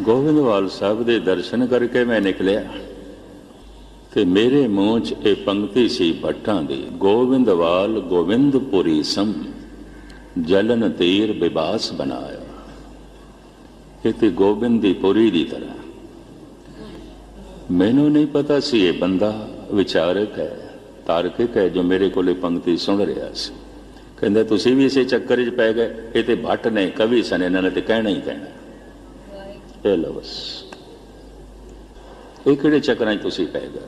ਗੋਬਿੰਦਵਾਲ ਸਾਹਿਬ ਦੇ ਦਰਸ਼ਨ ਕਰਕੇ ਮੈਂ ਨਿਕਲਿਆ ਤੇ ਮੇਰੇ ਮੂੰਹ 'ਚ ਇਹ ਪੰਕਤੀ ਸੀ ਭੱਟਾਂ ਦੀ ਗੋਬਿੰਦਵਾਲ ਗੋਬਿੰਦਪੁਰੀ ਸਮ ਜਲਨ ਤੀਰ ਬਿਬਾਸ ਬਣਾਇਆ। ਇਹ ਤੇ ਗੋਬਿੰਦ ਦੀ ਪੁਰੀ ਦੀ ਤਰ੍ਹਾਂ। ਮੈਨੂੰ ਨਹੀਂ ਪਤਾ ਸੀ ਇਹ ਬੰਦਾ ਵਿਚਾਰਕ ਹੈ, ਤਾਰਕਿਕ ਹੈ, ਜੋ ਮੇਰੇ ਕੋਲੇ ਪੰਕਤੀ ਸੁਣ ਰਿਹਾ ਸੀ। ਕਹਿੰਦਾ, ਤੁਸੀਂ ਵੀ ਇਸੇ ਚੱਕਰ 'ਚ ਪੈ ਗਏ, ਇਹ ਤੇ ਭੱਟ ਨੇ, ਕਵੀ ਸਨ, ਇਹਨਾਂ ਨੇ ਤੇ ਕਹਿਣਾ ਹੀ ਕਹਿਣਾ। ਇਹ ਲਓ ਬਸ ਇਹ ਕਿਹੜੇ ਚੱਕਰਾਂ 'ਚ ਤੁਸੀਂ ਪੈ ਗਏ?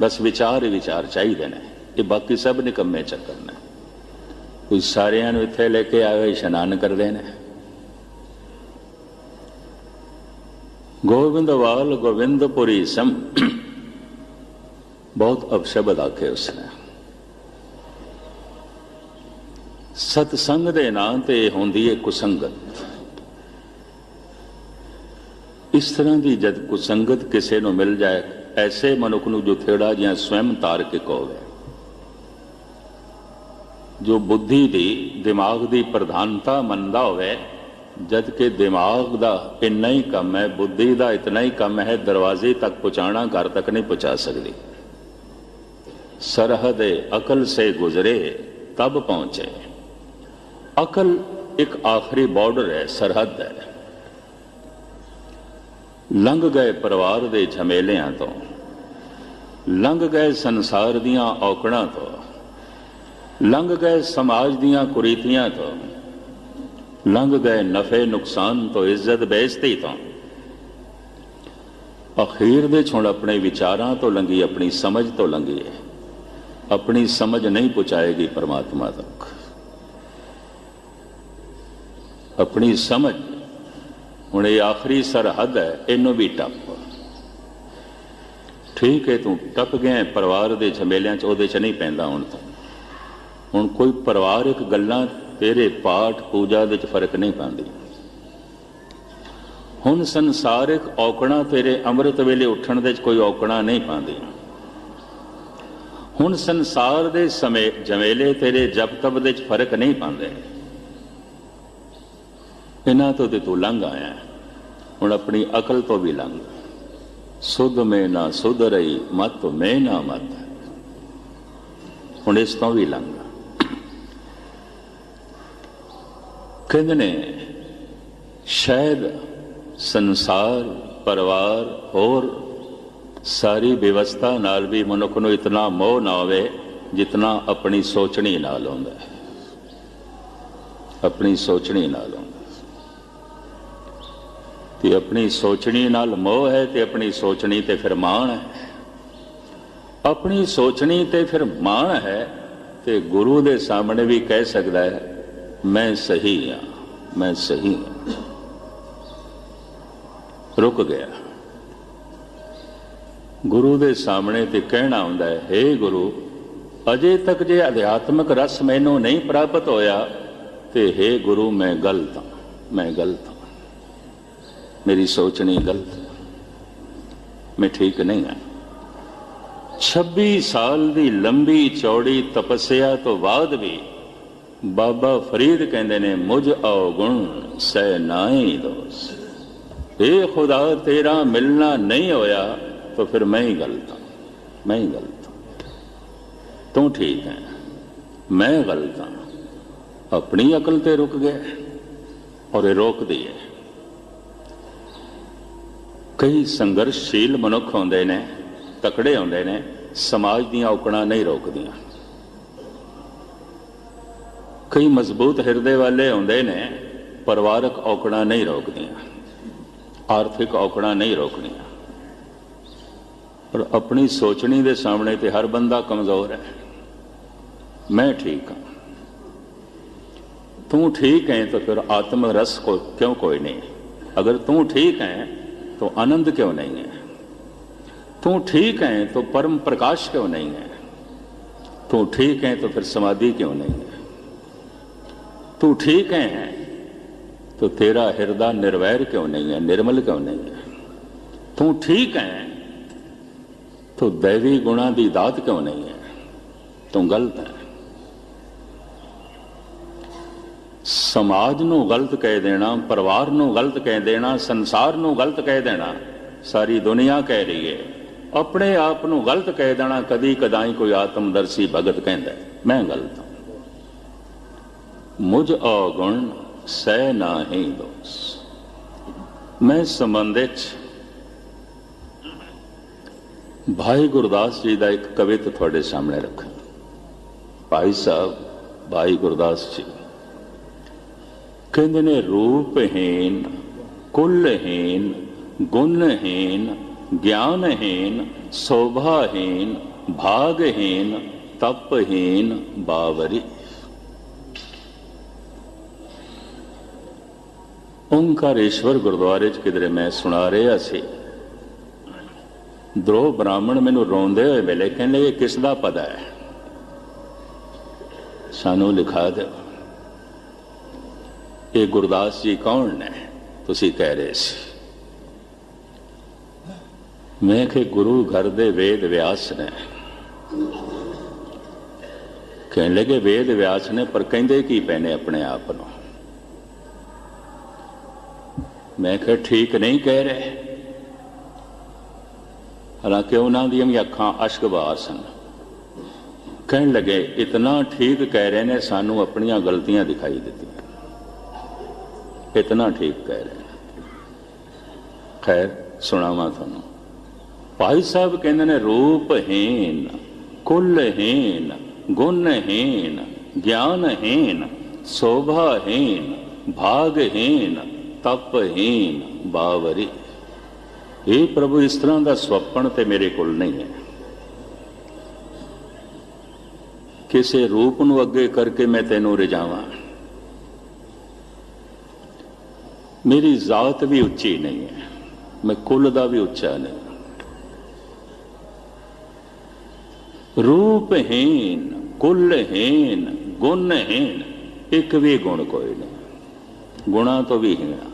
ਬਸ ਵਿਚਾਰ ਹੀ ਵਿਚਾਰ ਚਾਹੀਦੇ ਨੇ। ਇਹ ਬਾਕੀ ਸਭ ਨਿਕੰਮੇ ਚੱਕਰ ਨੇ। ਕੋਈ ਸਾਰਿਆਂ ਨੂੰ ਇੱਥੇ ਲੈ ਕੇ ਆਏ ਇਸ਼ਨਾਨ ਕਰਦੇ ਨੇ। ਗੋਬਿੰਦਵਾਲ ਗੋਬਿੰਦਪੁਰੀ ਸਮ ਬਹੁਤ ਅਪਸ਼ਬਦ ਆਖੇ ਉਸਨੇ। ਸਤਸੰਗ ਦੇ ਨਾਂ ਤੇ ਹੁੰਦੀ ਹੈ ਕੁਸੰਗਤ। ਇਸ ਤਰ੍ਹਾਂ ਦੀ ਜਦ ਕੁਸੰਗਤ ਕਿਸੇ ਨੂੰ ਮਿਲ ਜਾਏ, ਐਸੇ ਮਨੁੱਖ ਨੂੰ ਜੋ ਥੇੜਾ ਜਾਂ ਸਵੈਮ ਤਾਰਕਿਕ ਹੋਵੇ ਜੋ ਬੁੱਧੀ ਦੀ, ਦਿਮਾਗ ਦੀ ਪ੍ਰਧਾਨਤਾ ਮੰਨਦਾ ਹੋਵੇ, ਜਦ ਕਿ ਦਿਮਾਗ ਦਾ ਇੰਨਾ ਹੀ ਕੰਮ ਹੈ, ਬੁੱਧੀ ਦਾ ਇਤਨਾ ਹੀ ਕੰਮ ਹੈ, ਦਰਵਾਜ਼ੇ ਤੱਕ ਪਹੁੰਚਾਣਾ ਘਰ ਤੱਕ ਨਹੀਂ ਪਹੁੰਚਾ ਸਕਦੀ। ਸਰਹਦ ਅਕਲ ਸੇ ਗੁਜ਼ਰੇ, ਤਬ ਪਹੁੰਚੇ। ਅਕਲ ਇੱਕ ਆਖਰੀ ਬਾਰਡਰ ਹੈ, ਸਰਹੱਦ ਹੈ। ਲੰਘ ਗਏ ਪਰਿਵਾਰ ਦੇ ਝਮੇਲਿਆਂ ਤੋਂ, ਲੰਘ ਗਏ ਸੰਸਾਰ ਦੀਆਂ ਔਕੜਾਂ ਤੋਂ, ਲੰਘ ਗਏ ਸਮਾਜ ਦੀਆਂ ਕੁਰੀਤੀਆਂ ਤੋਂ, ਲੰਘ ਗਏ ਨਫੇ ਨੁਕਸਾਨ ਤੋਂ, ਇੱਜ਼ਤ ਬੇਇੱਜ਼ਤੀ ਤੋਂ। ਅਖੀਰ ਦੇ ਛੁਣ ਆਪਣੇ ਵਿਚਾਰਾਂ ਤੋਂ ਲੰਗੀ ਆਪਣੀ ਸਮਝ ਤੋਂ ਲੰਗੀ ਹੈ। ਆਪਣੀ ਸਮਝ ਨਹੀਂ ਪਹੁੰਚਾਏਗੀ ਪਰਮਾਤਮਾ ਤੱਕ। ਆਪਣੀ ਸਮਝ ਹੁਣ ਇਹ ਆਖਰੀ ਸਰਹੱਦ ਹੈ, ਇਹਨੂੰ ਵੀ ਟੱਪ। ਠੀਕ ਹੈ ਤੂੰ, ਟੱਪ ਗਿਆ ਪਰਿਵਾਰ ਦੇ ਝਮੇਲਿਆਂ 'ਚ, ਉਹਦੇ 'ਚ ਨਹੀਂ ਪੈਂਦਾ ਹੁਣ ਤੂੰ। ਹੁਣ ਕੋਈ ਪਰਿਵਾਰਕ ਗੱਲਾਂ ਤੇਰੇ ਪਾਠ ਪੂਜਾ ਦੇ 'ਚ ਫ਼ਰਕ ਨਹੀਂ ਪਾਉਂਦੀ। ਹੁਣ ਸੰਸਾਰਿਕ ਔਕਣਾ ਤੇਰੇ ਅੰਮ੍ਰਿਤ ਵੇਲੇ ਉੱਠਣ ਦੇ 'ਚ ਕੋਈ ਔਕਣਾ ਨਹੀਂ ਪਾਉਂਦੀ। ਹੁਣ ਸੰਸਾਰ ਦੇ ਸਮੇਂ ਜਮੇਲੇ ਤੇਰੇ ਜਪ ਤਪ ਦੇ 'ਚ ਫ਼ਰਕ ਨਹੀਂ ਪਾਉਂਦੇ। ਇਹਨਾਂ ਤੋਂ ਤੇ ਤੂੰ ਲੰਘ ਆਇਆ। ਹੁਣ ਆਪਣੀ ਅਕਲ ਤੋਂ ਵੀ ਲੰਘ। ਸੁਧ ਮੈਂ ਨਾ ਸੁਧ ਰਹੀ, ਮਤ ਮੈਂ ਨਾ ਮਤ। ਹੁਣ ਇਸ ਤੋਂ ਵੀ ਲੰਘ। ਕਹਿੰਦੇ ਨੇ ਸ਼ਾਇਦ ਸੰਸਾਰ, ਪਰਿਵਾਰ, ਹੋਰ ਸਾਰੀ ਵਿਵਸਥਾ ਨਾਲ ਵੀ ਮਨੁੱਖ ਨੂੰ ਇਤਨਾ ਮੋਹ ਨਾ ਹੋਵੇ, ਜਿਤਨਾ ਆਪਣੀ ਸੋਚਣੀ ਨਾਲ ਹੁੰਦਾ ਹੈ। ਆਪਣੀ ਸੋਚਣੀ ਨਾਲ ਹੁੰਦਾ ਤੇ ਆਪਣੀ ਸੋਚਣੀ ਨਾਲ ਮੋਹ ਹੈ ਤੇ ਆਪਣੀ ਸੋਚਣੀ ਤੇ ਫਿਰ ਮਾਣ ਹੈ। ਆਪਣੀ ਸੋਚਣੀ ਤੇ ਫਿਰ ਮਾਣ ਹੈ ਤੇ ਗੁਰੂ ਦੇ ਸਾਹਮਣੇ ਵੀ ਕਹਿ ਸਕਦਾ ਹੈ, ਮੈਂ ਸਹੀ ਹਾਂ, ਮੈਂ ਸਹੀ ਹਾਂ। ਰੁਕ ਗਿਆ। ਗੁਰੂ ਦੇ ਸਾਹਮਣੇ ਤੇ ਕਹਿਣਾ ਹੁੰਦਾ ਹੈ हे ਗੁਰੂ, ਅਜੇ ਤੱਕ ਜੇ ਅਧਿਆਤਮਕ ਰਸ ਮੈਨੂੰ ਨਹੀਂ ਪ੍ਰਾਪਤ ਹੋਇਆ ਤੇ हे ਗੁਰੂ, ਮੈਂ ਗਲਤ ਹਾਂ, ਮੈਂ ਗਲਤ ਹਾਂ। ਮੇਰੀ ਸੋਚਣੀ ਗਲਤ ਮੈਂ ਠੀਕ ਨਹੀਂ ਹਾਂ 26 ਸਾਲ ਦੀ ਲੰਬੀ ਚੌੜੀ ਤਪੱਸਿਆ ਤੋਂ ਬਾਅਦ ਵੀ ਬਾਬਾ ਫਰੀਦ ਕਹਿੰਦੇ ਨੇ ਮੁਝ ਔਗੁਣ ਸਹਿ ਨਾਹੀ ਦੋਸ ਇਹ ਖੁਦਾ ਤੇਰਾ ਮਿਲਣਾ ਨਹੀਂ ਹੋਇਆ ਤਾਂ ਫਿਰ ਮੈਂ ਹੀ ਗਲਤ ਹਾਂ ਮੈਂ ਹੀ ਗਲਤ ਹਾਂ ਤੂੰ ਠੀਕ ਹੈ ਮੈਂ ਗਲਤ ਹਾਂ ਆਪਣੀ ਅਕਲ ਤੇ ਰੁਕ ਗਿਆ ਔਰ ਇਹ ਰੋਕਦੀ ਹੈ ਕਈ ਸੰਘਰਸ਼ੀਲ ਮਨੁੱਖ ਹੁੰਦੇ ਨੇ, ਤਕੜੇ ਹੁੰਦੇ ਨੇ, ਸਮਾਜ ਦੀਆਂ ਔਕੜਾਂ ਨਹੀਂ ਰੋਕਦੀਆਂ। ਕਈ ਮਜ਼ਬੂਤ ਹਿਰਦੇ ਵਾਲੇ ਹੁੰਦੇ ਨੇ, ਪਰਿਵਾਰਕ ਔਕੜਾਂ ਨਹੀਂ ਰੋਕਦੀਆਂ, ਆਰਥਿਕ ਔਕੜਾਂ ਨਹੀਂ ਰੋਕਦੀਆਂ। ਪਰ ਆਪਣੀ ਸੋਚਣੀ ਦੇ ਸਾਹਮਣੇ ਤੇ ਹਰ ਬੰਦਾ ਕਮਜ਼ੋਰ ਹੈ। ਮੈਂ ਠੀਕ ਹਾਂ। ਤੂੰ ਠੀਕ ਹੈ ਤਾਂ ਫਿਰ ਆਤਮ ਰਸ ਕੋ, ਕਿਉਂ ਕੋਈ ਨਹੀਂ? ਅਗਰ ਤੂੰ ਠੀਕ ਹੈ तो आनंद क्यों नहीं है तू ठीक है तो परम प्रकाश क्यों नहीं है तू ठीक है तो फिर समाधि क्यों नहीं है तू ठीक है तो तेरा हृदय निर्वैर क्यों नहीं है निर्मल क्यों नहीं है तू ठीक है तो दैवी गुणा की दात क्यों नहीं है तू गलत है ਸਮਾਜ ਨੂੰ ਗਲਤ ਕਹਿ ਦੇਣਾ, ਪਰਿਵਾਰ ਨੂੰ ਗਲਤ ਕਹਿ ਦੇਣਾ, ਸੰਸਾਰ ਨੂੰ ਗਲਤ ਕਹਿ ਦੇਣਾ, ਸਾਰੀ ਦੁਨੀਆ ਕਹਿ ਰਹੀ ਹੈ। ਆਪਣੇ ਆਪ ਨੂੰ ਗਲਤ ਕਹਿ ਦੇਣਾ ਕਦੀ ਕਦਾਈ ਕੋਈ ਆਤਮਦਰਸ਼ੀ ਭਗਤ ਕਹਿੰਦਾ ਮੈਂ ਗਲਤ ਹਾਂ। ਮੁਝ ਔਗੁਣ ਸਹਿ ਨਾਹੀ ਦੋਸ। ਮੈਂ ਸੰਬੰਧਿਤ ਭਾਈ ਗੁਰਦਾਸ ਜੀ ਦਾ ਇੱਕ ਕਵਿਤ ਤੁਹਾਡੇ ਸਾਹਮਣੇ ਰੱਖਾਂ। ਭਾਈ ਸਾਹਿਬ, ਭਾਈ ਗੁਰਦਾਸ ਜੀ। ਕਹਿੰਦੇ ਨੇ ਰੂਪਹੀਨ ਕੁਲਹੀਨ ਗੁਣਹੀਨ ਗਿਆਨਹੀਨ ਸੋਭਾਹੀਨ ਭਾਗਹੀਨ ਤਪਹੀਨ ਬਾਵਰੀ ਓੰਕਾਰੇਸ਼ਵਰ ਗੁਰਦੁਆਰੇ 'ਚ ਕਿਧਰੇ ਮੈਂ ਸੁਣਾ ਰਿਹਾ ਸੀ ਦਰੋ ਬ੍ਰਾਹਮਣ ਮੈਨੂੰ ਰੋਂਦੇ ਹੋਏ ਵੇਲੇ ਕਹਿੰਦੇ ਇਹ ਕਿਸ ਦਾ ਪਦਾ ਹੈ ਸਾਨੂੰ ਲਿਖਾ ਦਿਓ ਇਹ ਗੁਰਦਾਸ ਜੀ ਕੌਣ ਨੇ? ਤੁਸੀਂ ਕਹਿ ਰਹੇ ਸੀ। ਮੈਂ ਕਿ ਗੁਰੂ ਘਰ ਦੇ ਵੇਦ ਵਿਆਸ ਨੇ। ਕਹਿਣ ਲੱਗੇ, ਵੇਦ ਵਿਆਸ ਨੇ, ਪਰ ਕਹਿੰਦੇ ਕੀ ਪੈਨੇ ਆਪਣੇ ਆਪ ਨੂੰ? ਮੈਂ ਕਿਹਾ, ਠੀਕ ਨਹੀਂ ਕਹਿ ਰਹੇ। ਹਾਲਾਂਕਿ ਉਹਨਾਂ ਦੀਆਂ ਵੀ ਅੱਖਾਂ ਅਸ਼ਕਬਾਰ ਸਨ। ਕਹਿਣ ਲੱਗੇ, ਇਤਨਾ ਠੀਕ ਕਹਿ ਰਹੇ ਨੇ, ਸਾਨੂੰ ਆਪਣੀਆਂ ਗਲਤੀਆਂ ਦਿਖਾਈ ਦਿੱਤੀਆਂ। ਇਤਨਾ ਠੀਕ ਕਹਿ ਰਹੇ ਨੇ। ਖੈਰ, ਸੁਣਾਵਾਂ ਤੁਹਾਨੂੰ। ਭਾਈ ਸਾਹਿਬ ਕਹਿੰਦੇ ਨੇ ਰੂਪਹੀਨ ਕੁਲਹੀਨ ਗੁਣਹੀਨ ਗਿਆਨਹੀਨ ਸੋਭਾਹੀਨ ਭਾਗਹੀਨ ਤਪਹੀਨ ਬਾਵਰੀ। ਇਹ ਪ੍ਰਭੂ ਇਸ ਤਰ੍ਹਾਂ ਦਾ ਸਵਪਨ ਤੇ ਮੇਰੇ ਕੋਲ ਨਹੀਂ ਹੈ। ਕਿਸੇ ਰੂਪ ਨੂੰ ਅੱਗੇ ਕਰਕੇ ਮੈਂ ਤੈਨੂੰ ਰਜਾਵਾਂ ਮੇਰੀ ਜ਼ਾਤ ਵੀ ਉੱਚੀ ਨਹੀਂ ਹੈ, ਮੈਂ ਕੁੱਲ ਦਾ ਵੀ ਉੱਚਾ ਨਹੀਂ। ਰੂਪਹੀਨ ਕੁੱਲਹੀਨ ਗੁਣਹੀਨ ਇੱਕ ਵੀ ਗੁਣ ਕੋਈ ਨਹੀਂ। ਗੁਣਾ ਤੋਂ ਵੀ ਹੀਣਾ,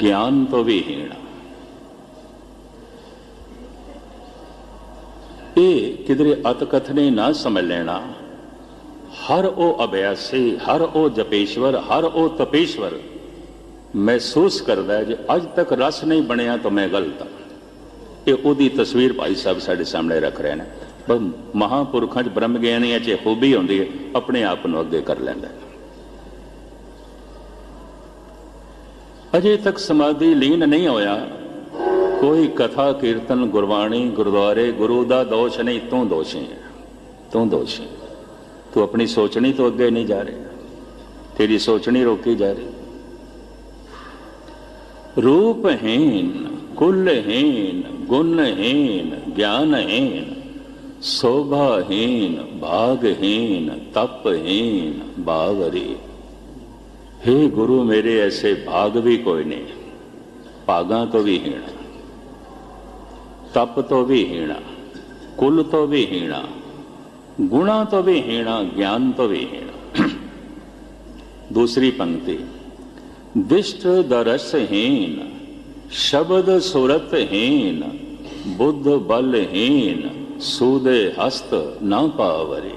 ਗਿਆਨ ਤੋਂ ਵੀ ਹੀਣਾ। ਇਹ ਕਿਧਰੇ ਅਤ ਕਥਨੇ ਨਾ ਸਮਝ ਲੈਣਾ ਹਰ ਉਹ ਅਭਿਆਸੀ ਹਰ ਉਹ ਜਪੇਸ਼ਵਰ, ਹਰ ਉਹ ਤਪੇਸ਼ਵਰ। ਮਹਿਸੂਸ ਕਰਦਾ ਹੈ ਜੇ ਅੱਜ ਤੱਕ ਰਸ ਨਹੀਂ ਬਣਿਆ ਤਾਂ ਮੈਂ ਗਲਤ ਹਾਂ। ਇਹ ਉਹਦੀ ਤਸਵੀਰ ਭਾਈ ਸਾਹਿਬ ਸਾਡੇ ਸਾਹਮਣੇ ਰੱਖ ਰਹੇ ਨੇ। ਪਰ ਮਹਾਪੁਰਖਾਂ 'ਚ ਬ੍ਰਹਮ ਗਿਆਨੀਆਂ 'ਚ ਖੂਬੀ ਹੁੰਦੀ ਹੈ, ਆਪਣੇ ਆਪ ਨੂੰ ਅੱਗੇ ਕਰ ਲੈਂਦਾ ਅਜੇ ਤੱਕ ਸਮਾਧੀ ਲੀਨ ਨਹੀਂ ਹੋਇਆ। ਕੋਈ ਕਥਾ, ਕੀਰਤਨ, ਗੁਰਬਾਣੀ, ਗੁਰਦੁਆਰੇ, ਗੁਰੂ ਦਾ ਦੋਸ਼ ਨਹੀਂ, ਤੂੰ ਦੋਸ਼ੀ ਹੈ। ਤੂੰ ਦੋਸ਼ੀ ਤੂੰ ਆਪਣੀ ਸੋਚਣੀ ਤੋਂ ਅੱਗੇ ਨਹੀਂ ਜਾ ਰਿਹਾ। ਤੇਰੀ ਸੋਚਣੀ ਰੋਕੀ ਜਾ ਰਹੀ। ਰੂਪਹੀਨ ਕੁਲਹੀਨ ਗੁਣਹੀਨ ਗਿਆਨਹੀਨ ਸੋਭਾਹੀਨ ਭਾਗਹੀਨ ਤਪਹੀਨ ਬਾਵਰੀ। हे ਗੁਰੂ, ਮੇਰੇ ਐਸੇ ਭਾਗ ਵੀ ਕੋਈ ਨਹੀਂ, ਭਾਗਾਂ ਤੋਂ ਵੀ ਹੀਣਾ, ਤਪ ਤੋਂ ਵੀ ਹੀਣਾ, ਕੁਲ ਤੋਂ ਵੀ ਹੀਣਾ। ਗੁਣਾ ਤੋਂ ਵੀ ਹੀਣਾ, ਗਿਆਨ ਤੋਂ ਵੀ ਹੀਣਾ। ਦੂਸਰੀ ਪੰਕਤੀ ਦਿਸ਼ਟ ਦਰਸਹੀਨ ਸ਼ਬਦ ਸੁਰਤਹੀਨ ਬੁੱਧ ਬਲਹੀਨ ਸੂਦੇ ਹਸਤ ਨਾ ਪਾਵਰੀ।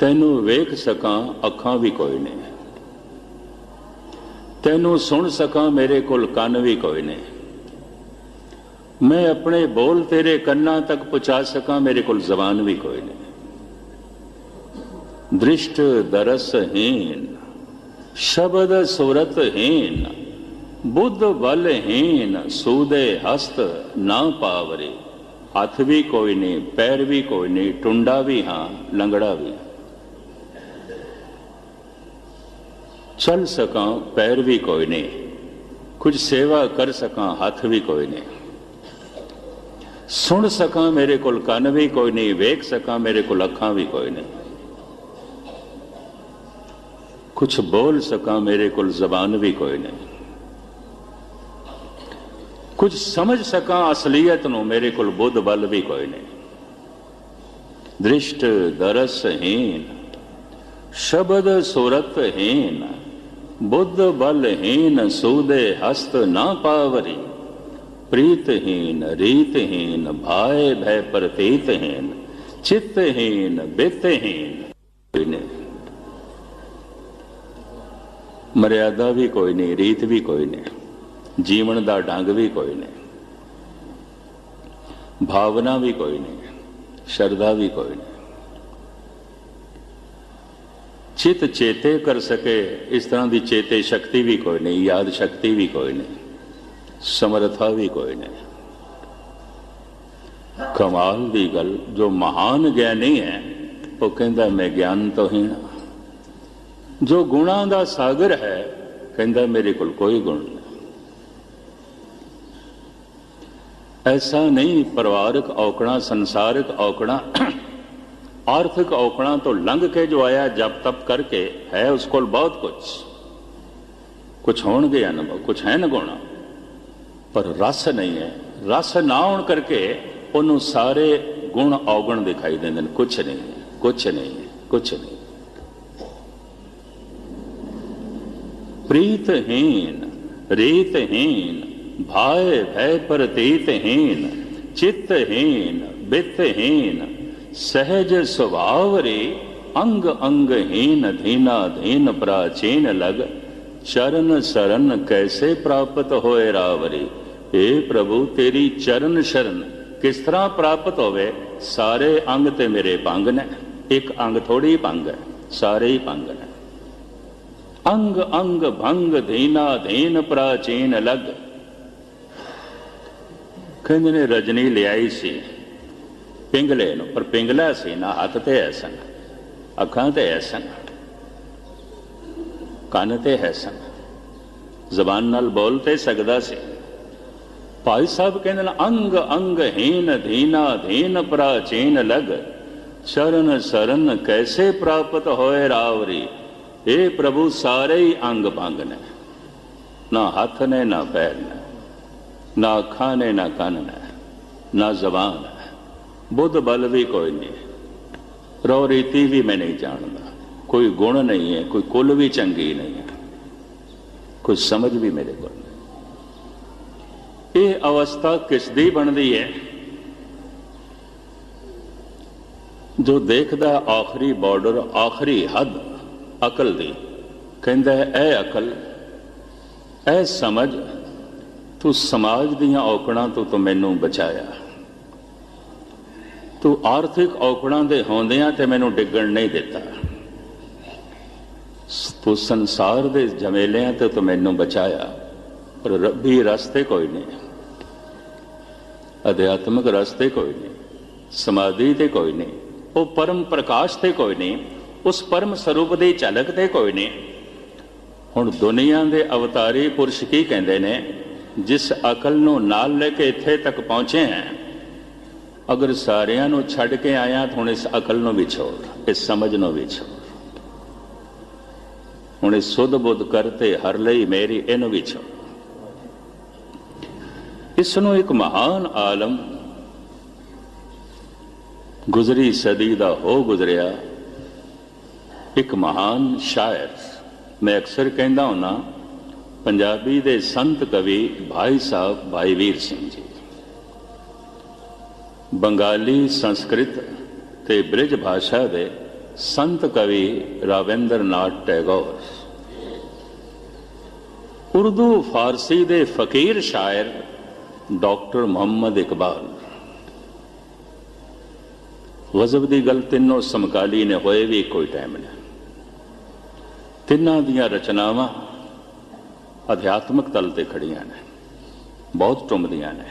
ਤੈਨੂੰ ਵੇਖ ਸਕਾਂ ਅੱਖਾਂ ਵੀ ਕੋਈ ਨਹੀਂ ਤੈਨੂੰ ਸੁਣ ਸਕਾਂ ਮੇਰੇ ਕੋਲ ਕੰਨ ਵੀ ਕੋਈ ਨਹੀਂ ਮੈਂ ਆਪਣੇ ਬੋਲ ਤੇਰੇ ਕੰਨਾਂ ਤੱਕ ਪਹੁੰਚਾ ਸਕਾਂ, ਮੇਰੇ ਕੋਲ ਜ਼ਬਾਨ ਵੀ ਕੋਈ ਨਹੀਂ। ਦ੍ਰਿਸ਼ਟ ਦਰਸਹੀਨ ਸ਼ਬਦ ਸੁਰਤਹੀਨ ਬੁੱਧ ਬਲਹੀਨ ਸੂਦੇ ਹਸਤ ਨਾ ਪਾਵਰੇ। ਹੱਥ ਵੀ ਕੋਈ ਨਹੀਂ, ਪੈਰ ਵੀ ਕੋਈ ਨਹੀਂ, ਟੁੰਡਾ ਵੀ ਹਾਂ, ਲੰਗੜਾ ਵੀ। ਚੱਲ ਸਕਾਂ, ਪੈਰ ਵੀ ਕੋਈ ਨਹੀਂ, ਕੁਝ ਸੇਵਾ ਕਰ ਸਕਾਂ, ਹੱਥ ਵੀ ਕੋਈ ਨਹੀਂ। ਸੁਣ ਸਕਾਂ ਮੇਰੇ ਕੋਲ ਕੰਨ ਵੀ ਕੋਈ ਨਹੀਂ, ਵੇਖ ਸਕਾਂ ਮੇਰੇ ਕੋਲ ਅੱਖਾਂ ਵੀ ਕੋਈ ਨਹੀਂ। ਕੁਝ ਬੋਲ ਸਕਾਂ ਮੇਰੇ ਕੋਲ ਜ਼ਬਾਨ ਵੀ ਕੋਈ ਨਹੀਂ। ਕੁਝ ਸਮਝ ਸਕਾਂ ਅਸਲੀਅਤ ਨੂੰ ਮੇਰੇ ਕੋਲ ਬੁੱਧ ਬਲ ਵੀ ਕੋਈ ਨਹੀਂ। ਦ੍ਰਿਸ਼ਟ ਦਰਸਹੀਨ, ਸ਼ਬਦ ਸੁਰਤਹੀਨ, ਬੁੱਧ ਬਲਹੀਨ ਸੂਦੇ ਹਸਤ ਨਾ ਪਾਵਰੀ ਪ੍ਰੀਤਹੀਨ ਰੀਤਹੀਨ ਭਾਏ ਭੈ ਪ੍ਰਤੀਤਹੀਨ ਚਿਤਹੀਨ ਬਿਤਹੀਨ ਕੋਈ ਮਰਿਆਦਾ ਵੀ ਕੋਈ ਨਹੀਂ ਰੀਤ ਵੀ ਕੋਈ ਨਹੀਂ ਜੀਵਨ ਦਾ ਢੰਗ ਵੀ ਕੋਈ ਨਹੀਂ ਭਾਵਨਾ ਵੀ ਕੋਈ ਨਹੀਂ ਸ਼ਰਧਾ ਵੀ ਕੋਈ ਨਹੀਂ ਚਿਤ ਚੇਤੇ ਕਰ ਸਕੇ ਇਸ ਤਰ੍ਹਾਂ ਦੀ ਚੇਤੇ ਸ਼ਕਤੀ ਵੀ ਕੋਈ ਨਹੀਂ ਯਾਦ ਸ਼ਕਤੀ ਵੀ ਕੋਈ ਨਹੀਂ ਸਮਰਥਾ ਵੀ ਕੋਈ ਨਹੀਂ। ਕਮਾਲ ਦੀ ਗੱਲ, ਜੋ ਮਹਾਨ ਗਿਆਨੀ ਹੈ, ਉਹ ਕਹਿੰਦਾ, ਮੈਂ ਗਿਆਨ ਤੋਂ ਹੀ ਜੋ ਗੁਣਾਂ ਦਾ ਸਾਗਰ ਹੈ, ਕਹਿੰਦਾ, ਮੇਰੇ ਕੋਲ ਕੋਈ ਗੁਣ ਨਹੀਂ। ਐਸਾ ਨਹੀਂ, ਪਰਿਵਾਰਕ ਔਕੜਾਂ, ਸੰਸਾਰਿਕ ਔਕੜਾਂ, ਆਰਥਿਕ ਔਕੜਾਂ ਤੋਂ ਲੰਘ ਕੇ ਜੋ ਆਇਆ, ਜਪ ਤਪ ਕਰਕੇ, ਹੈ ਉਸ ਕੋਲ ਬਹੁਤ ਕੁਝ ਕੁਝ ਹੋਣਗੇ ਅਨੁਭਵ ਕੁਝ ਹੈ ਨਾ ਗੁਣ। ਪਰ ਰਸ ਨਹੀਂ ਹੈ। ਰਸ ਨਾ ਹੋਣ ਕਰਕੇ ਉਹਨੂੰ ਸਾਰੇ ਗੁਣ ਔਗਣ ਦਿਖਾਈ ਦਿੰਦੇ ਨੇ। ਕੁਝ ਨਹੀਂ ਕੁਝ ਨਹੀਂ ਕੁਝ ਨਹੀਂ ਪ੍ਰੀਤਹੀਨ ਰੀਤਹੀਨ ਭਾਏ ਭੈ ਪ੍ਰਤੀਤਹੀਨ ਚਿੱਤਹੀਨ ਬਿਤਹੀਨ ਸਹਿਜ ਸੁਭਾਵ ਰੇ ਅੰਗ ਅੰਗਹੀਨ ਧੀਨਾ ਧੀਨ ਪ੍ਰਾਚੀਨ ਲਗ, ਚਰਨ ਸਰਨ ਕੈਸੇ ਪ੍ਰਾਪਤ ਹੋਏ ਰਾਵਰੀ ਏ ਪ੍ਰਭੂ, ਤੇਰੀ ਚਰਨ ਸ਼ਰਨ ਕਿਸ ਤਰ੍ਹਾਂ ਪ੍ਰਾਪਤ ਹੋਵੇ, ਸਾਰੇ ਅੰਗ ਤੇ ਮੇਰੇ ਭੰਗ ਨੇ। ਇੱਕ ਅੰਗ ਥੋੜੀ ਭੰਗ ਹੈ, ਸਾਰੇ ਹੀ ਭੰਗ ਨੇ। ਅੰਗ ਅੰਗ, ਭੰਗ, ਧੀਨਾ, ਧੀਨ, ਪ੍ਰਾਚੀਨ ਲਗ। ਕਹਿੰਦੇ ਨੇ, ਰਜਨੀ ਲਿਆਈ ਸੀ। ਪਿੰਗਲੇ ਨੂੰ, ਪਰ ਪਿੰਗਲਾ ਸੀ ਨਾ, ਹੱਥ ਤੇ ਹੈ ਐਸਨ ਅੱਖਾਂ ਤੇ ਹੈ ਐਸਨ ਕੰਨ ਤੇ ਹੈ ਐਸਨ ਜ਼ਬਾਨ ਨਾਲ ਬੋਲ ਤੇ ਸਕਦਾ ਸੀ। ਭਾਈ ਸਾਹਿਬ ਕਹਿੰਦੇ ਨੇ, ਅੰਗ ਅੰਗ ਹੀਨ ਧੀਨਾ ਧੀਨ ਪ੍ਰਾਚੀਨ ਲਗ ਸ਼ਰਨ ਸਰਨ ਕੈਸੇ ਪ੍ਰਾਪਤ ਹੋਏ ਰਾਵਰੀ? ਇਹ ਪ੍ਰਭੂ, ਸਾਰੇ ਹੀ ਅੰਗ ਭੰਗ ਨੇ। ਨਾ ਹੱਥ ਨੇ, ਨਾ ਪੈਰ ਨੇ, ਨਾ ਅੱਖਾਂ ਨੇ, ਨਾ ਕੰਨ ਨੇ, ਨਾ ਜ਼ਬਾਨ ਹੈ ਬੁੱਧ ਬਲ ਵੀ ਕੋਈ ਨਹੀਂ। ਰੋ ਰੀਤੀ ਵੀ ਮੈਂ ਨਹੀਂ ਜਾਣਦਾ। ਕੋਈ ਗੁਣ ਨਹੀਂ ਹੈ, ਕੋਈ ਕੁੱਲ ਵੀ ਚੰਗੀ ਨਹੀਂ ਹੈ। ਕੋਈ ਸਮਝ ਵੀ ਮੇਰੇ ਕੋਲ ਨਹੀਂ ਇਹ ਅਵਸਥਾ ਕਿਸ ਦੀ ਬਣਦੀ ਹੈ? ਜੋ ਦੇਖਦਾ ਆਖਰੀ ਬਾਰਡਰ ਆਖਰੀ ਹੱਦ ਅਕਲ ਦੀ, ਕਹਿੰਦਾ ਹੈ, ਐ ਅਕਲ, ਐ ਸਮਝ, ਤੂੰ ਸਮਾਜ ਦੀਆਂ ਔਕੜਾਂ ਤੋਂ ਤੂੰ ਮੈਨੂੰ ਬਚਾਇਆ। ਤੂੰ ਆਰਥਿਕ ਔਕੜਾਂ ਦੇ ਹੁੰਦਿਆਂ ਤੇ ਮੈਨੂੰ ਡਿੱਗਣ ਨਹੀਂ ਦਿੱਤਾ। ਤੂੰ ਸੰਸਾਰ ਦੇ ਝਮੇਲਿਆਂ ਤੇ ਤੂੰ ਮੈਨੂੰ ਬਚਾਇਆ। ਪਰ ਰੱਬੀ ਰਸਤੇ ਕੋਈ ਨਹੀਂ। ਅਧਿਆਤਮਿਕ ਰਸਤੇ ਕੋਈ ਨਹੀਂ। ਸਮਾਧੀ ਤੇ ਕੋਈ ਨਹੀਂ। ਉਹ ਪਰਮ ਪ੍ਰਕਾਸ਼ ਤੇ ਕੋਈ ਨਹੀਂ। ਉਸ ਪਰਮ ਸਰੂਪ ਦੀ ਝਲਕ ਤੇ ਕੋਈ ਨਹੀਂ। ਹੁਣ ਦੁਨੀਆ ਦੇ ਅਵਤਾਰੀ ਪੁਰਸ਼ ਕੀ ਕਹਿੰਦੇ ਨੇ? ਜਿਸ ਅਕਲ ਨੂੰ ਨਾਲ ਲੈ ਕੇ ਇੱਥੇ ਤੱਕ ਪਹੁੰਚੇ ਹੈ। ਅਗਰ ਸਾਰਿਆਂ ਨੂੰ ਛੱਡ ਕੇ ਆਇਆ ਤਾਂ ਹੁਣ ਇਸ ਅਕਲ ਨੂੰ ਵੀ ਛੋੜ, ਇਸ ਸਮਝ ਨੂੰ ਵੀ ਛੋੜ। ਹੁਣ ਇਸ ਸੁਧ ਬੁੱਧ ਕਰਤੇ ਹਰ ਲਈ ਮੇਰੀ, ਇਹਨੂੰ ਵੀ ਛੋੜ। ਇਸ ਨੂੰ ਇੱਕ ਮਹਾਨ ਆਲਮ ਗੁਜ਼ਰੀ ਸਦੀ ਦਾ ਹੋ ਗੁਜ਼ਰਿਆ ਇੱਕ ਮਹਾਨ ਸ਼ਾਇਰ। ਮੈਂ ਅਕਸਰ ਕਹਿੰਦਾ ਹੁਣਾ ਪੰਜਾਬੀ ਦੇ ਸੰਤ ਕਵੀ ਭਾਈ ਸਾਹਿਬ ਭਾਈ ਵੀਰ ਸਿੰਘ ਜੀ। ਬੰਗਾਲੀ ਸੰਸਕ੍ਰਿਤ ਤੇ ਬ੍ਰਿਜ ਭਾਸ਼ਾ ਦੇ ਸੰਤ ਕਵੀ ਰਾਵਿੰਦਰਨਾਥ ਟੈਗੋਰ। ਉਰਦੂ, ਫਾਰਸੀ ਦੇ ਫਕੀਰ ਸ਼ਾਇਰ ਡਾਕਟਰ ਮੁਹੰਮਦ ਇਕਬਾਲ। ਗਜ਼ਬ ਦੀ ਗੱਲ ਤਿੰਨੋਂ ਸਮਕਾਲੀ ਨੇ, ਹੋਏ ਵੀ ਕੋਈ ਟਾਈਮ ਨਹੀਂ ਤਿੰਨਾਂ ਦੀਆਂ ਰਚਨਾਵਾਂ ਅਧਿਆਤਮਕ ਤਲ ਤੇ ਖੜੀਆਂ ਨੇ, ਬਹੁਤ ਟੁੰਮਦੀਆਂ ਨੇ।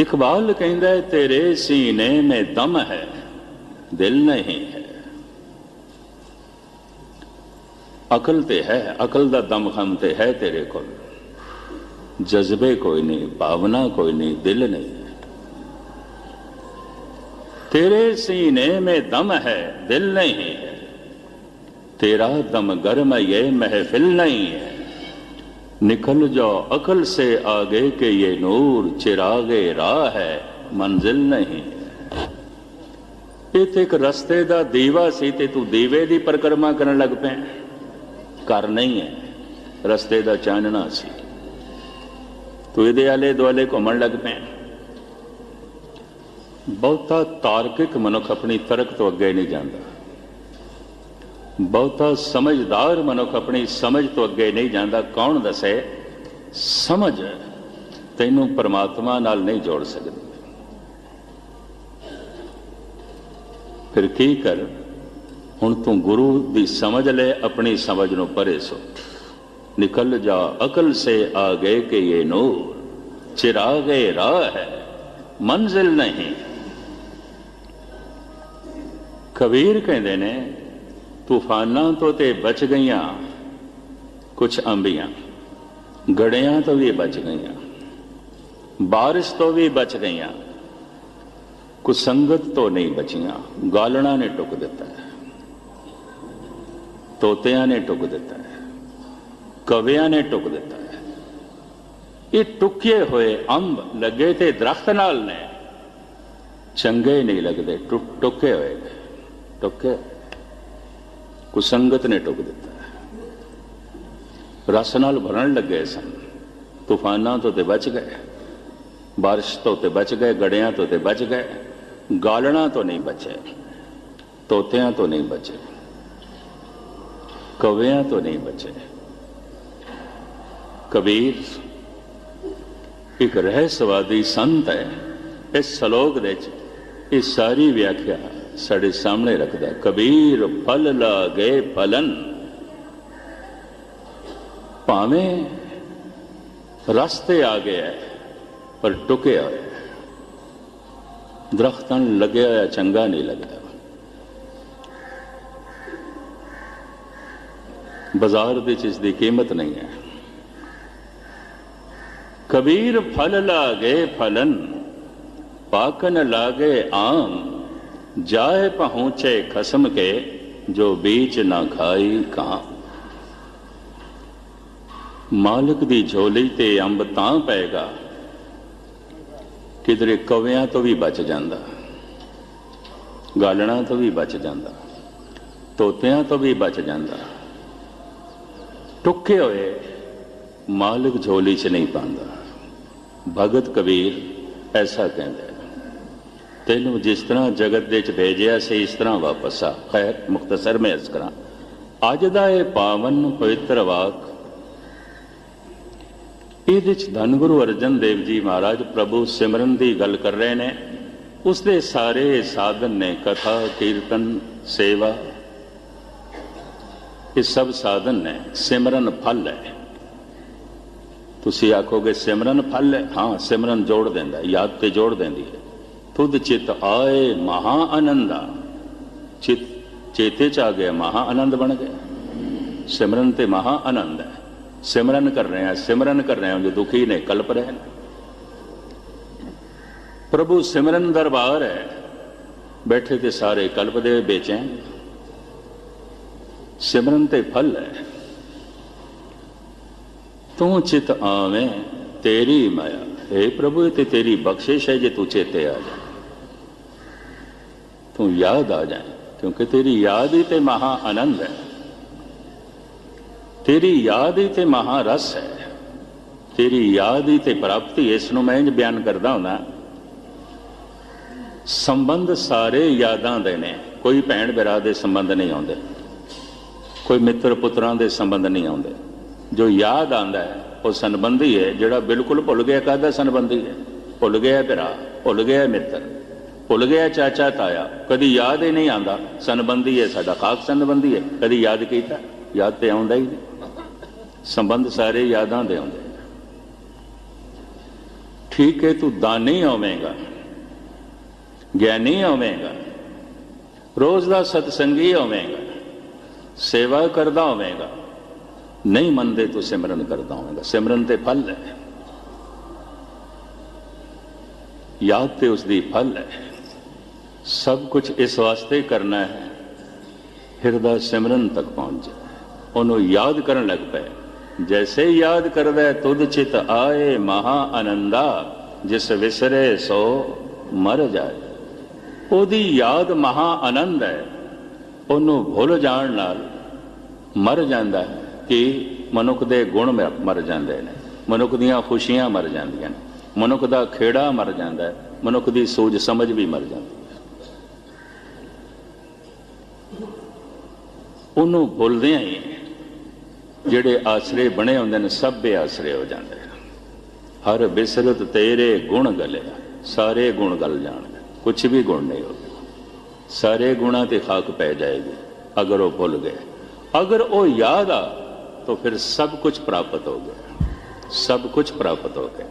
ਇਕਬਾਲ ਕਹਿੰਦਾ ਹੈ, ਤੇਰੇ ਸੀਨੇ ਮੇ ਦਮ ਹੈ, ਦਿਲ ਨਹੀਂ ਹੈ। ਅਕਲ ਤੇ ਹੈ, ਅਕਲ ਦਾ ਦਮ ਖਮ ਤੇ ਹੈ ਤੇਰੇ ਕੋਲ। ਜਜ਼ਬੇ ਕੋਈ ਨਹੀਂ ਭਾਵਨਾ ਕੋਈ ਨਹੀਂ ਦਿਲ ਨਹੀਂ ਹੈ ਤੇਰੇ ਸੀਨੇ ਮੇ ਦਮ ਹੈ ਦਿਲ ਨਹੀਂ ਹੈ तेरा दम गर्म ये महफिल नहीं है निकल जाओ अकल से आगे के ये नूर चिरागे राह है मंजिल नहीं ਇਹ ਤੇ ਇੱਕ ਰਸਤੇ ਦਾ ਦੀਵਾ ਸੀ ਤੇ ਤੂੰ ਦੀਵੇ ਦੀ ਪਰਕਰਮਾ ਕਰਨ ਲੱਗ ਪਿਆ ਕਰ ਨਹੀਂ ਹੈ ਰਸਤੇ ਦਾ ਚਾਨਣਾ ਸੀ ਤੂੰ ਇਹਦੇ ਆਲੇ ਦੁਆਲੇ ਘੁੰਮਣ ਲੱਗ ਪਿਆ। ਬਹੁਤਾ ਤਾਰਕਿਕ ਮਨੁੱਖ ਆਪਣੀ ਤਰਕ ਤੋਂ ਅੱਗੇ ਨਹੀਂ ਜਾਂਦਾ। ਬਹੁਤਾ ਸਮਝਦਾਰ ਮਨੁੱਖ ਆਪਣੀ ਸਮਝ ਤੋਂ ਅੱਗੇ ਨਹੀਂ ਜਾਂਦਾ। ਕੌਣ ਦੱਸੇ? ਸਮਝ ਤੈਨੂੰ ਪਰਮਾਤਮਾ ਨਾਲ ਨਹੀਂ ਜੋੜ ਸਕਦੀ। ਫਿਰ ਕੀ ਕਰ? ਹੁਣ ਤੂੰ ਗੁਰੂ ਦੀ ਸਮਝ ਲੈ, ਆਪਣੀ ਸਮਝ ਨੂੰ ਪਰੇ ਸੋ ਨਿਕਲ ਜਾ ਅਕਲ ਸੇ ਆ ਗਏ ਕਿ ਇਹ ਨੂਰ। ਚਿਰਾਗੇ ਰਾਹ ਹੈ, ਮੰਜ਼ਿਲ ਨਹੀਂ। ਕਬੀਰ ਕਹਿੰਦੇ ਨੇ, ਤੂਫਾਨਾਂ ਤੋਂ ਤੇ ਬਚ ਗਈਆਂ ਕੁਝ ਅੰਬੀਆਂ, ਗੜਿਆਂ ਤੋਂ ਵੀ ਬਚ ਗਈਆਂ, ਬਾਰਿਸ਼ ਤੋਂ ਵੀ ਬਚ ਗਈਆਂ ਕੁਸੰਗਤ ਤੋਂ ਨਹੀਂ ਬਚੀਆਂ, ਗਾਲਣਾ ਨੇ ਟੁੱਕ ਦਿੱਤਾ, ਤੋਤਿਆਂ ਨੇ ਟੁੱਕ ਦਿੱਤਾ। ਹੈ ਕਵਿਆਂ ਨੇ ਟੁਕ ਦਿੱਤਾ ਹੈ। ਇਹ ਟੁੱਕੇ ਹੋਏ ਅੰਬ ਲੱਗੇ ਤੇ ਦਰਖਤ ਨਾਲ ਨੇ। ਚੰਗੇ ਨਹੀਂ ਲੱਗਦੇ, ਟੁ- ਟੁਕੇ ਹੋਏ ਨੇ। ਟੁਕੇ। ਕੁਸੰਗਤ ਨੇ ਟੁੱਕ ਦਿੱਤਾ ਰਸ ਨਾਲ ਭਰਨ ਲੱਗੇ ਸਨ। ਤੂਫਾਨਾਂ ਤੋਂ ਤੇ ਬਚ ਗਏ। ਬਾਰਿਸ਼ ਤੋਂ ਤੇ ਬਚ ਗਏ, ਗੜਿਆਂ ਤੋਂ ਤੇ ਬਚ ਗਏ। ਗਾਲਣਾ ਤੋਂ ਨਹੀਂ ਬਚੇ। ਤੋਤਿਆਂ ਤੋਂ ਨਹੀਂ ਬਚੇ। ਕਵਿਆਂ ਤੋਂ ਨਹੀਂ ਬਚੇ। ਕਬੀਰ, ਇੱਕ ਰਹਿਸਵਾਦੀ ਸੰਤ ਹੈ। ਇਸ ਸ਼ਲੋਕ ਦੇ ਵਿੱਚ ਇਹ ਸਾਰੀ ਵਿਆਖਿਆ ਸਾਡੇ ਸਾਹਮਣੇ ਰੱਖਦਾ ਕਬੀਰ ਫਲ ਲਾ ਗਏ ਫਲਨ ਭਾਵੇਂ ਰਸਤੇ ਆ ਗਿਆ ਪਰ ਟੁਕਿਆ ਹੋਇਆ ਦਰਖਤਾਂ ਲੱਗਿਆ ਹੋਇਆ, ਚੰਗਾ ਨਹੀਂ ਲੱਗਦਾ। ਬਾਜ਼ਾਰ ਵਿੱਚ ਇਸ ਦੀ ਕੀਮਤ ਨਹੀਂ ਹੈ। ਕਬੀਰ ਫਲ ਲਾਗੇ ਫਲਨ, ਪਾਕਨ ਲਾਗੇ ਆਮ, ਜਾਏ ਪਹੁੰਚੇ ਖਸਮ ਕੇ, ਜੋ ਬੀਚ ਨਾ ਖਾਈ ਕਾਂ। ਮਾਲਕ ਦੀ ਝੋਲੀ ਤੇ ਅੰਬ ਤਾਂ ਪਏਗਾ ਕਿਧਰੇ ਕਵਿਆਂ ਤੋਂ ਵੀ ਬਚ ਜਾਂਦਾ, ਗਾਲਣਾ ਤੋਂ ਵੀ ਬਚ ਜਾਂਦਾ, ਤੋਤਿਆਂ ਤੋਂ ਵੀ ਬਚ ਜਾਂਦਾ। ਟੁੱਕੇ ਹੋਏ ਮਾਲਕ ਝੋਲੀ 'ਚ ਨਹੀਂ ਪਾਉਂਦਾ। ਭਗਤ ਕਬੀਰ ਐਸਾ ਕਹਿੰਦਾ ਤੈਨੂੰ ਜਿਸ ਤਰ੍ਹਾਂ ਜਗਤ ਦੇ ਵਿੱਚ ਭੇਜਿਆ ਸੀ, ਇਸ ਤਰ੍ਹਾਂ ਵਾਪਸ ਆ। ਖੈਰ, ਮੁਖਤਸਰ ਮੈਂ ਇਸ ਕਰਾਂ, ਅੱਜ ਦਾ ਇਹ ਪਾਵਨ ਪਵਿੱਤਰ ਵਾਕ, ਇਹਦੇ ਚ ਧੰਨ ਗੁਰੂ ਅਰਜਨ ਦੇਵ ਜੀ ਮਹਾਰਾਜ ਪ੍ਰਭੂ ਸਿਮਰਨ ਦੀ ਗੱਲ ਕਰ ਰਹੇ ਨੇ। ਉਸ ਦੇ ਸਾਰੇ ਸਾਧਨ ਨੇ ਕਥਾ, ਕੀਰਤਨ, ਸੇਵਾ, ਇਹ ਸਭ ਸਾਧਨ ਨੇ, ਸਿਮਰਨ ਫਲ ਹੈ। ਤੁਸੀਂ ਆਖੋਗੇ, ਸਿਮਰਨ ਫਲ ਹੈ। ਹਾਂ, ਸਿਮਰਨ ਜੋੜ ਦਿੰਦਾ ਯਾਦ ਤੇ ਜੋੜ ਦਿੰਦੀ ਹੈ। ਤੁਧ ਚਿਤ ਆਏ ਮਹਾ ਆਨੰਦਾ ਚਿਤ, ਚੇਤੇ ਚ ਆ ਗਿਆ, ਮਹਾ ਆਨੰਦ ਬਣ ਗਿਆ। ਸਿਮਰਨ ਤੇ ਮਹਾ ਆਨੰਦ ਹੈ। ਸਿਮਰਨ ਕਰ ਰਹੇ ਹਾਂ, ਸਿਮਰਨ ਕਰ ਰਹੇ ਹਾਂ, ਜੋ ਦੁਖੀ ਨੇ, ਕਲਪ ਰਹੇ ਨੇ। ਪ੍ਰਭੂ, ਸਿਮਰਨ ਦਰਬਾਰ ਹੈ। ਬੈਠੇ ਤੇ ਸਾਰੇ ਕਲਪ ਦੇ ਬੇਚੈਨ ਸਿਮਰਨ ਤੇ ਫਲ ਹੈ। ਤੂੰ ਚਿਤ ਆਵੇਂ ਤੇਰੀ ਮਾਇਆ हे ਪ੍ਰਭੂ ਇਹ ਤੇ ਤੇਰੀ ਬਖਸ਼ਿਸ਼ ਹੈ ਜੇ ਤੂੰ ਚੇਤੇ ਆ ਜਾ ਤੂੰ ਯਾਦ ਆ ਜਾਏ ਕਿਉਂਕਿ ਤੇਰੀ ਯਾਦ ਹੀ ਤੇ ਮਹਾ ਆਨੰਦ ਹੈ ਤੇਰੀ ਯਾਦ ਹੀ ਤੇ ਮਹਾ ਰਸ ਹੈ ਤੇਰੀ ਯਾਦ ਹੀ ਤੇ ਪ੍ਰਾਪਤੀ ਇਸ ਨੂੰ ਮੈਂ ਇੰਜ ਬਿਆਨ ਕਰਦਾ ਹੁੰਦਾ ਸੰਬੰਧ ਸਾਰੇ ਯਾਦਾਂ ਦੇ ਨੇ ਕੋਈ ਭੈਣ ਭਰਾ ਦੇ ਸੰਬੰਧ ਨਹੀਂ ਆਉਂਦੇ ਕੋਈ ਮਿੱਤਰ ਪੁੱਤਰਾਂ ਦੇ ਸੰਬੰਧ ਨਹੀਂ ਆਉਂਦੇ ਜੋ ਯਾਦ ਆਂਦਾ ਹੈ, ਉਹ ਸੰਬੰਧੀ ਹੈ, ਜਿਹੜਾ ਬਿਲਕੁਲ ਭੁੱਲ ਗਿਆ, ਕਾਹਦਾ ਸੰਬੰਧੀ ਹੈ? ਭੁੱਲ ਗਿਆ ਭਰਾ ਭੁੱਲ ਗਿਆ ਮਿੱਤਰ, ਭੁੱਲ ਗਿਆ ਚਾਚਾ ਤਾਇਆ, ਕਦੀ ਯਾਦ ਹੀ ਨਹੀਂ ਆਂਦਾ ਸੰਬੰਧੀ ਹੈ, ਸਾਡਾ ਖਾਸ ਸੰਬੰਧੀ ਹੈ, ਕਦੀ ਯਾਦ ਕੀਤਾ? ਯਾਦ ਤੇ ਆਉਂਦਾ ਹੀ ਨਹੀਂ। ਸੰਬੰਧ ਸਾਰੇ ਯਾਦਾਂ ਦੇ ਆਉਂਦੇ ਠੀਕ ਹੈ, ਤੂੰ ਦਾਨੀ ਹੋਵੇਂਗਾ, ਗਿਆਨੀ ਹੋਵੇਂਗਾ, ਰੋਜ਼ ਦਾ ਸਤਸੰਗੀ ਹੋਵੇਂਗਾ, ਸੇਵਾ ਕਰਦਾ ਹੋਵੇਂਗਾ ਨਹੀਂ ਮੰਨਦੇ ਤੂੰ ਸਿਮਰਨ ਕਰਦਾ ਹੋਵੇਂਗਾ। ਸਿਮਰਨ ਤੇ ਫਲ ਹੈ। ਯਾਦ ਤੇ ਉਸ ਦੀ ਫਲ ਹੈ। ਸਭ ਕੁਝ ਇਸ ਵਾਸਤੇ ਕਰਨਾ ਹੈ। ਹਿਰਦਾ ਸਿਮਰਨ ਤੱਕ ਪਹੁੰਚ ਜਾਏ। ਉਹਨੂੰ ਯਾਦ ਕਰਨ ਲੱਗ ਪਏ। ਜੈਸੇ ਯਾਦ ਕਰਦਾ ਹੈ, ਤੁਧ ਚਿਤ ਆਏ ਮਹਾ ਆਨੰਦਾ। ਜਿਸ ਵਿਸਰੇ ਸੋ ਮਰ ਜਾਏ। ਉਹਦੀ ਯਾਦ ਮਹਾ ਆਨੰਦ ਹੈ। ਉਹਨੂੰ ਭੁੱਲ ਜਾਣ ਨਾਲ ਮਰ ਜਾਂਦਾ ਹੈ। ਕਿ ਮਨੁੱਖ ਦੇ ਗੁਣ ਮ- ਮਰ ਜਾਂਦੇ ਨੇ। ਮਨੁੱਖ ਦੀਆਂ ਖੁਸ਼ੀਆਂ ਮਰ ਜਾਂਦੀਆਂ ਨੇ। ਮਨੁੱਖ ਦਾ ਖੇੜਾ ਮਰ ਜਾਂਦਾ ਹੈ। ਮਨੁੱਖ ਦੀ ਸੋਚ ਸਮਝ ਵੀ ਮਰ ਜਾਂਦੀ ਉਹਨੂੰ ਭੁੱਲਦਿਆਂ ਹੀ ਜਿਹੜੇ ਆਸਰੇ ਬਣੇ ਹੁੰਦੇ ਨੇ, ਸਭ ਬੇਆਸਰੇ ਹੋ ਜਾਂਦੇ ਨੇ। ਹਰ ਬਿਸਰਤ ਤੇਰੇ ਗੁਣ ਗਲੇ, ਸਾਰੇ ਗੁਣ ਗਲ ਜਾਣਗੇ। ਕੁਝ ਵੀ ਗੁਣ ਨਹੀਂ ਹੋਵੇ ਸਾਰੇ ਗੁਣਾ ਤੇ ਖਾਕ ਪੈ ਜਾਏਗੀ। ਅਗਰ ਉਹ ਭੁੱਲ ਗਏ। ਅਗਰ ਉਹ ਯਾਦ ਆ ਤਾਂ ਫਿਰ ਸਭ ਕੁਝ ਪ੍ਰਾਪਤ ਹੋ ਗਿਆ ਸਭ ਕੁਝ ਪ੍ਰਾਪਤ ਹੋ ਗਿਆ